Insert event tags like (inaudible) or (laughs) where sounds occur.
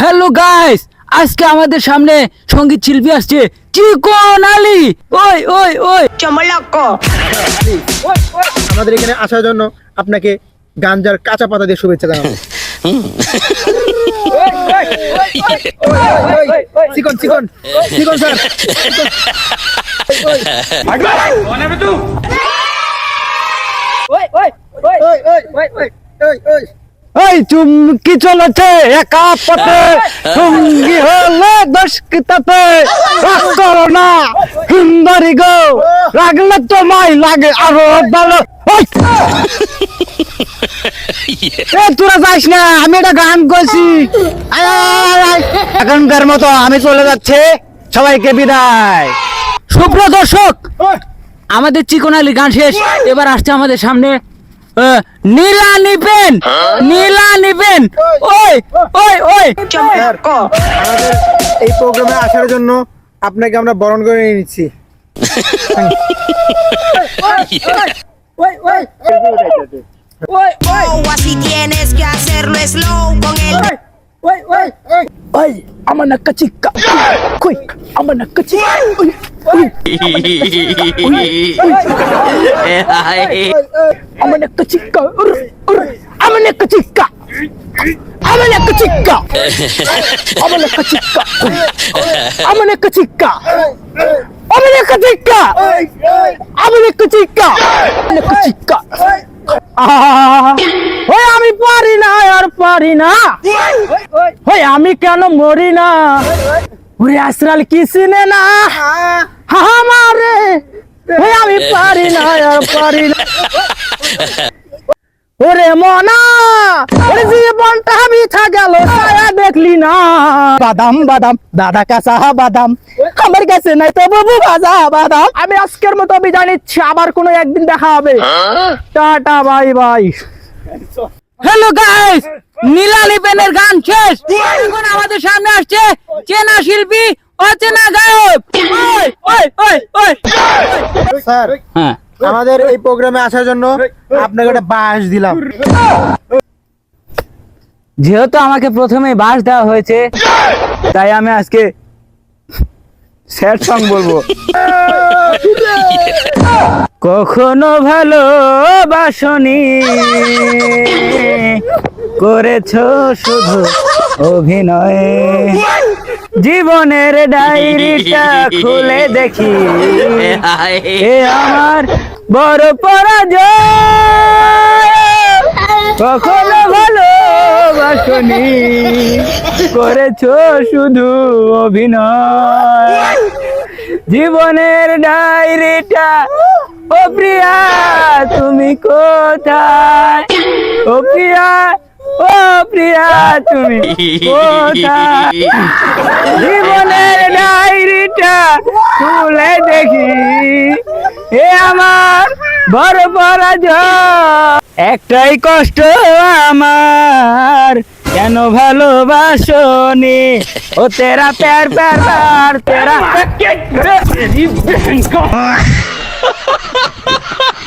Hello guys আজকে আমাদের সামনে সংগীত শিল্পী আসছে চিকন আলী। ওই ওই ওই। আমাদের এখানে আসার জন্য আপনাকে গাঞ্জার কাঁচা পাতা দিয়ে শুভেচ্ছা জানাব। চিকন চিকন চিকন স্যার। ওই। ওই ওই ওই ওই ওই ওই। ওই চুমকি চলেছে? একা পথে (laughs) সঙ্গী হলে দশ কিতাতে রাগ করো না সুন্দরী গো। তোমায় লাগে আরও ভালো। (laughs) এ তোরা যাইস না আমি একটা গান করছি আয়, আয়, আয়। এখনকার মতো আমি চলে যাচ্ছে। সবাইকে বিদায়। সুপ্রিয় দর্শক আমাদের চিকন আলী গান শেষ। এবার আসছে আমাদের সামনে নীলা নিবেন হ্যাঁ? নীলা নিবেন। ওই ওই ওই। এই প্রোগ্রামে আসার জন্য আপনাকে আমরা বরণ করে নিচ্ছি। আমার না কাচিকা আমার না কাচিকা আমার নাক্কা চিক্কা আমার নাক্কা চিক্কা আমার নাক্কা চিক্কা আমার নাক্কা চিক্কা আমার নাক্কা চিক্কা আমার নাক্কা চিক্কা আমার আমি পারি না আর পারি না ওই আমি কেন মরি না ওরে আসরাল কি চিনে না পারি না আর পারি না ওরে মনা ওরে গেল, ছায়া দেখলি না। বাদাম বাদাম, দাদা বাদাম, আমার কাছে নাই তো বাবু ভাজা বাদাম। আমি আজকের মতো আবার কোনো একদিন দেখা হবে। Tata, bye bye. Hello guys Neela লিপেনের গান শেষ। এখন আমাদের সামনে আসছে চেনা শিল্পী অচেনা গায়ক। ওই ওই ওই ওই। স্যার হ্যাঁ। আমাদের এই প্রোগ্রামে আসার জন্য আপনাকে একটা বাস দিলাম। যেহেতু আমাকে প্রথমে বাস দেওয়া হয়েছে তাই আমি আজকে স্যাড সং বলব। কখনো ভালোবাসনি করেছ শুধু অভিনয়। জীবনের ডায়েরিটা খুলে দেখি। এ আমার বড় পরাজয়। কখনো ভালোবাসনি। করেছ শুধু অভিনয়। জীবনের ডায়েরিটা, ও প্রিয়া, তুমি কোথায়? ও প্রিয়া ও প্রিয়া তুমি জীবনের ডায়েরিটা খুলে দেখি। এ আমার বড় পরাজয়। একটাই কষ্ট আমার। কেন ভালোবাসনি? ও তেরা প্যার প্যার প্যার তেরা (laughs)